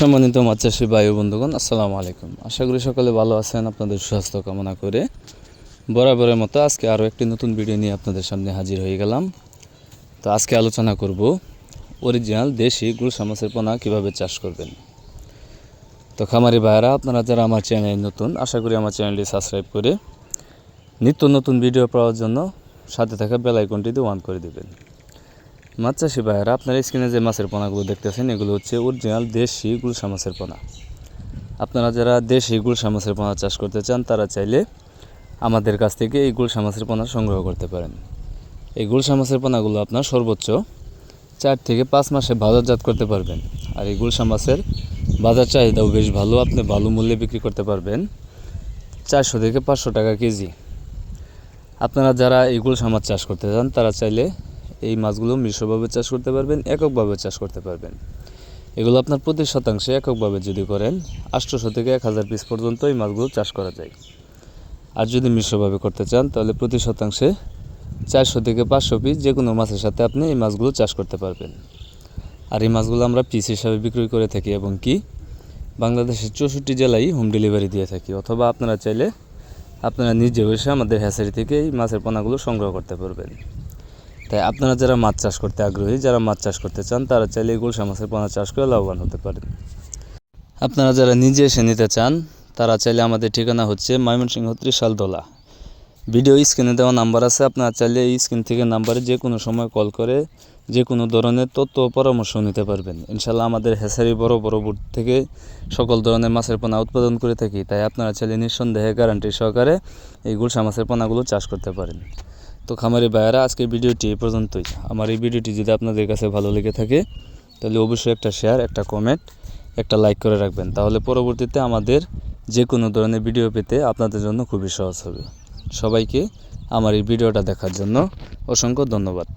সম্মানিত মাছ চাষি বায়ু বন্ধুগণ, আসসালামু আলাইকুম। আশা করি সকলে ভালো আছেন, আপনাদের সুস্বাস্থ্য কামনা করে। বরাবরের মতো আজকে আরও একটি নতুন ভিডিও নিয়ে আপনাদের সামনে হাজির হয়ে গেলাম। তো আজকে আলোচনা করব অরিজিনাল দেশি গুলশা মাছের পোনা কীভাবে চাষ করবেন। তো খামারি ভাইয়েরা, আপনারা যারা আমার চ্যানেল নতুন, আশা করি আমার চ্যানেলটি সাবস্ক্রাইব করে নিত্য নতুন ভিডিও পাওয়ার জন্য সাথে থাকা বেল আইকনটিতে ওয়ান করে দেবেন। মাছ চাষি ভাইয়েরা, আপনারা স্ক্রিনে যে মাছের পোনাগুলো দেখতেছেন, এগুলো হচ্ছে অরিজিনাল দেশি গুলশা মাছের পোনা। আপনারা যারা দেশি গুলশা মাছের পোনা চাষ করতে চান, তারা চাইলে আমাদের কাছ থেকে এই গুলশা মাছের পোনা সংগ্রহ করতে পারেন। এই গুলশা মাছের পোনাগুলো আপনার সর্বোচ্চ চার থেকে পাঁচ মাসে বাজারজাত করতে পারবেন। আর এই গুলশা মাছের বাজার চাহিদাও বেশ ভালো, আপনি ভালো মূল্যে বিক্রি করতে পারবেন। চারশো থেকে পাঁচশো টাকা কেজি। আপনারা যারা এই গুলশা মাছ চাষ করতে চান, তারা চাইলে এই মাছগুলো মিশ্রভাবে চাষ করতে পারবেন, এককভাবে চাষ করতে পারবেন। এগুলো আপনার প্রতি শতাংশে এককভাবে যদি করেন, আটশোশো থেকে এক হাজার পিস পর্যন্ত এই মাছগুলো চাষ করা যায়। আর যদি মিশ্রভাবে করতে চান, তাহলে প্রতি শতাংশে চারশো থেকে পাঁচশো পিস যে কোনো মাছের সাথে আপনি এই মাছগুলো চাষ করতে পারবেন। আর এই মাছগুলো আমরা পিস হিসাবে বিক্রি করে থাকি এবং কি, বাংলাদেশের চৌষট্টি জেলায় হোম ডেলিভারি দিয়ে থাকি। অথবা আপনারা চাইলে আপনারা নিজে এসে আমাদের হ্যাচারি থেকে এই মাছের পোনাগুলো সংগ্রহ করতে পারবেন। তাই আপনারা যারা মাছ চাষ করতে আগ্রহী, যারা মাছ চাষ করতে চান, তারা চাইলে গুলশা মাছের পোনা চাষ করে লাভবান হতে পারেন। আপনারা যারা নিজে এসে নিতে চান, তারা চাইলে আমাদের ঠিকানা হচ্ছে ময়মনসিংহ ত্রিশালদোলা ভিডিও স্ক্রিনে দেওয়া নাম্বার আছে, আপনারা চাইলে এই স্ক্রিন থেকে নাম্বারে যে কোনো সময় কল করে যে কোনো ধরনের তথ্য পরামর্শ নিতে পারবেন। ইনশাল্লাহ আমাদের হেসারি বড় বড় বুট থেকে সকল ধরনের মাছের পোনা উৎপাদন করে থাকি, তাই আপনারা চাইলে নিঃসন্দেহে গ্যারান্টি সহকারে এই গুলশা মাছের পোনাগুলো চাষ করতে পারেন। তো খামারি ভাইয়ারা, আজকের ভিডিওটি এই পর্যন্তই। আমার এই ভিডিওটি যদি আপনাদের কাছে ভালো লেগে থাকে, তাহলে অবশ্যই একটা শেয়ার একটা কমেন্ট একটা লাইক করে রাখবেন। তাহলে পরবর্তীতে আমাদের যে কোনো ধরনের ভিডিও পেতে আপনাদের জন্য খুবই সহজ হবে। সবাইকে আমার এই ভিডিওটা দেখার জন্য অসংখ্য ধন্যবাদ।